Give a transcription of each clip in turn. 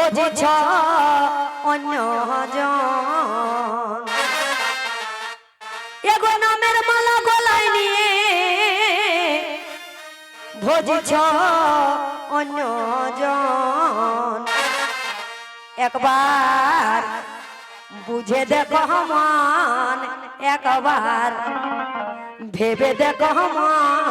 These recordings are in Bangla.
ভোজেছ অন্য জন এগো নামের মালা গলায় নিয়ে ভোজেছ অন্য জন একবার বুঝে দেখো মান একবার ভেবে দেখো মান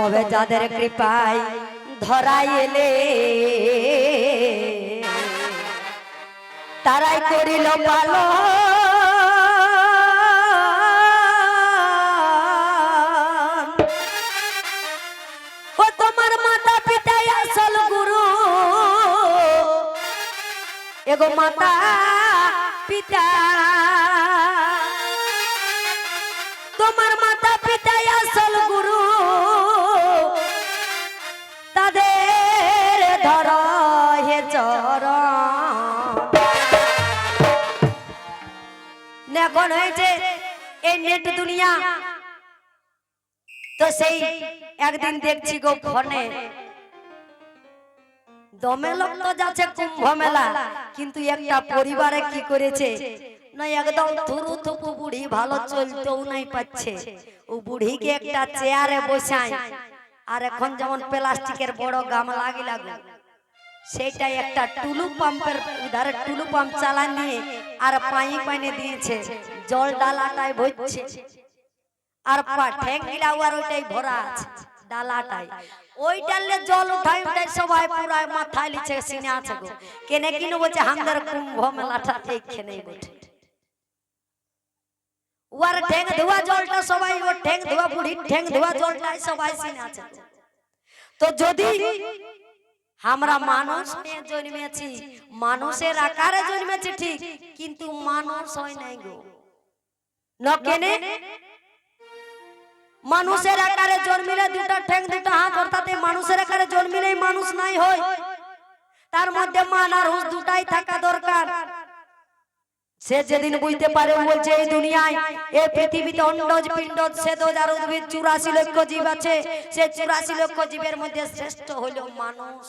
তবে যাদের কৃপায় ধরাই এলে, তারাই করিল ভালো ও এগো মাতা পিতা তোমার মাতা পিতাই আসল গুরু। এখন হয়েছে এই নেট দুনিয়া, তো সেই একদিন দেখছি গো ফোনে তো যাচ্ছে কুম্ভ মেলা, কিন্তু একটা পরিবারে কি করেছে? না একদম থুরু থুপু বুড়ি ভালো চলতেও নাই পাচ্ছে। ও বুড়িকে একটা চেয়ারে বসায়, আর এখন যেমন প্লাস্টিকের বড় গামলা লাগু সেটাই একটা টুলু পাম্পের উধারে টুলু পাম্প চালা নিয়ে আর পানি পানি দিয়েছে, জল ডালাটায় ভরছে। আর পা ঠেক গিলা আর ওইটাই ভরা আছে ডালাটাই ওই ডালে জল উঠাই উঠাই সবাই পুরা মাথায় লিছে সিনে আছে গো। কেনে কিনো বলছে হামদের কুম্ভ মেলাটা এইখানে বটে। ওর ঠেং ধোয়া জলটা সবাই, ওর ঠেং ধোয়া বুড়ি ঠেং ধোয়া জলটাই সবাই সিনে আছে তো যদি আমরা মানুষ নিয়ে জন্মেছি মানুষের আকারে জন্মেছি ঠিক কিন্তু মানুষ হয় নাই গো। ন কেনে মানুষের আকারে জন্মিলে দুটা ঠ্যাং দুটা হাত অর্থাৎ মানুষের আকারে জন্মিলেই মানুষ নাই হয়। তার মধ্যে মান আর হুঁশ দুটাই থাকা দরকার। সে যেদিন বুঝতে পারে বলছে এই দুনিয়ায় এই পৃথিবীতে অন্ডজ পিণ্ডজ সেদজ আর উদ্ভিদ চুরাশি লক্ষ জীব আছে সে চুরাশি লক্ষ জীবের মধ্যে শ্রেষ্ঠ হইল মানুষ।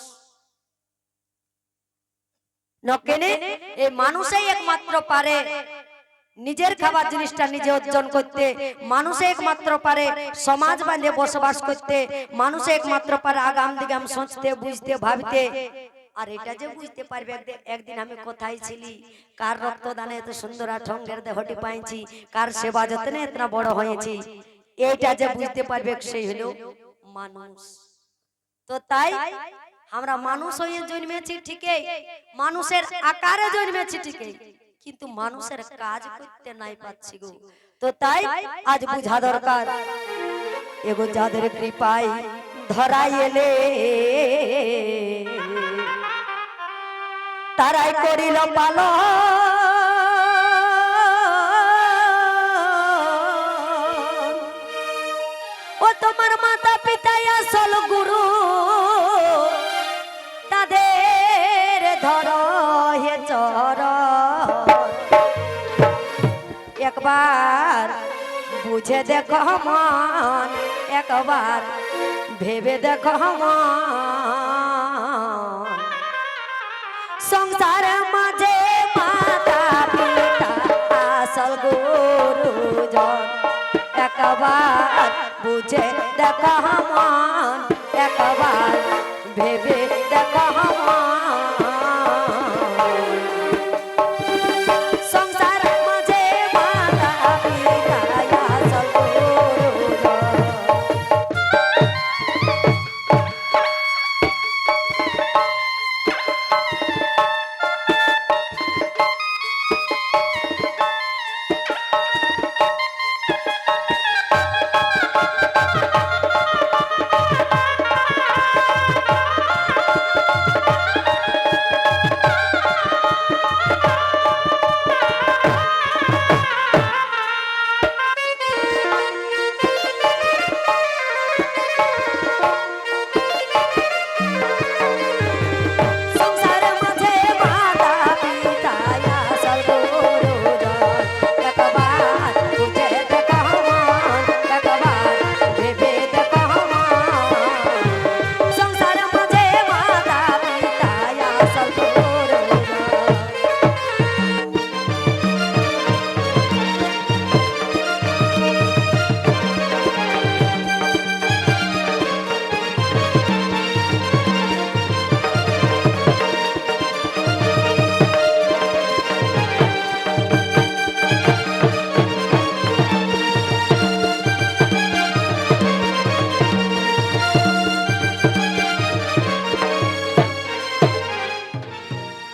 নকেনে এই মানুষই একমাত্র পারে নিজের খাবার জিনিসটা নিজে অর্জন করতে, মানুষ একমাত্র পারে সমাজ বাঁধে বসবাস করতে, মানুষ একমাত্র পারে আগাম দিগাম সোচতে, বুঝতে, ভাবতে। আর এটা যে বুঝতে পারবে, একদিন- আমি কোথায় ছিলি? কার রক্তদানে এত সুন্দর আর ঠঙ্গের দেহটি পাইছি? কার সেবা যত্নে এতনা বড় হয়েছি? এইটা যে বুঝতে পারবে সেই হলো মানুষ। তো তাই আমরা মানুষ হয়ে জন্মেছি ঠিকই। মানুষের আকারে জন্মেছি ঠিকই। কিন্তু মানুষের কাজ করতে নাই পাচ্ছি গো। তো তাই আজ বুঝা দরকার। এগো যাদের কৃপায় ধরাই এলে। তারাই করিল পালন ও তোমার মাতা পিতাই আসল গুরু একবার। বুঝে দেখো মন, একবার ভেবে দেখো মন। মাঝে মাতা পিতা, আসল গুরুজন একবার বুঝে দেখা মন, একবার ভেবে দেখা মন।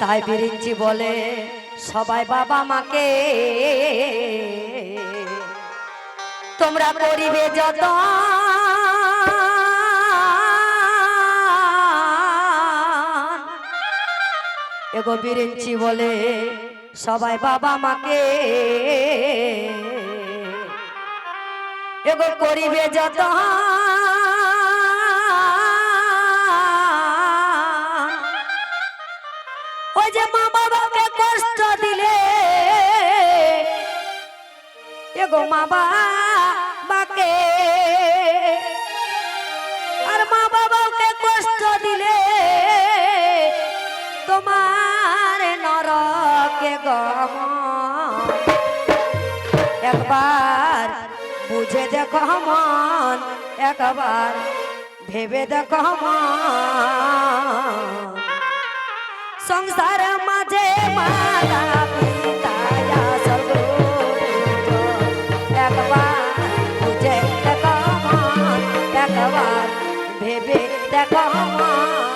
তাই বিরিঞ্চি বলে, সবাই বাবা মাকে, তোমরা করিবে যত। এগো বিরিঞ্চি বলে, সবাই বাবা মাকে, এগো করিবে যত। ওই যে মা বাবাকে কষ্ট দিলে। এগো মা বাবাকে আর মা বাবাকে কষ্ট দিলে তোমার নরকে গম। একবার বুঝে দেখো মন, একবার ভেবে দেখো মন। সংসার মাঝে মাতা। একবার বুঝে দেখো একবার ভেবে দেখো মন।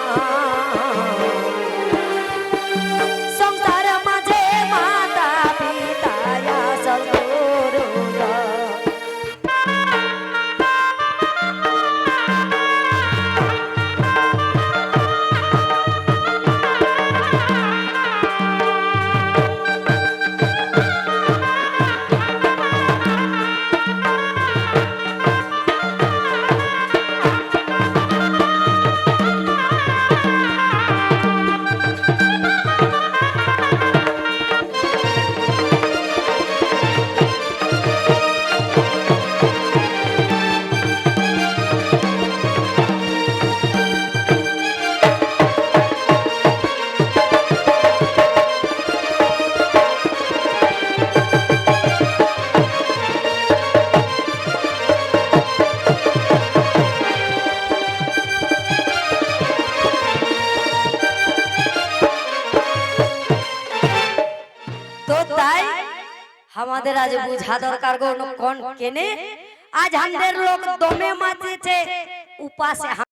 আমাদের আজ বুঝা দরকার গো কোন কেনে। আজ আমাদের লোক দমে মাতেছে উপাসে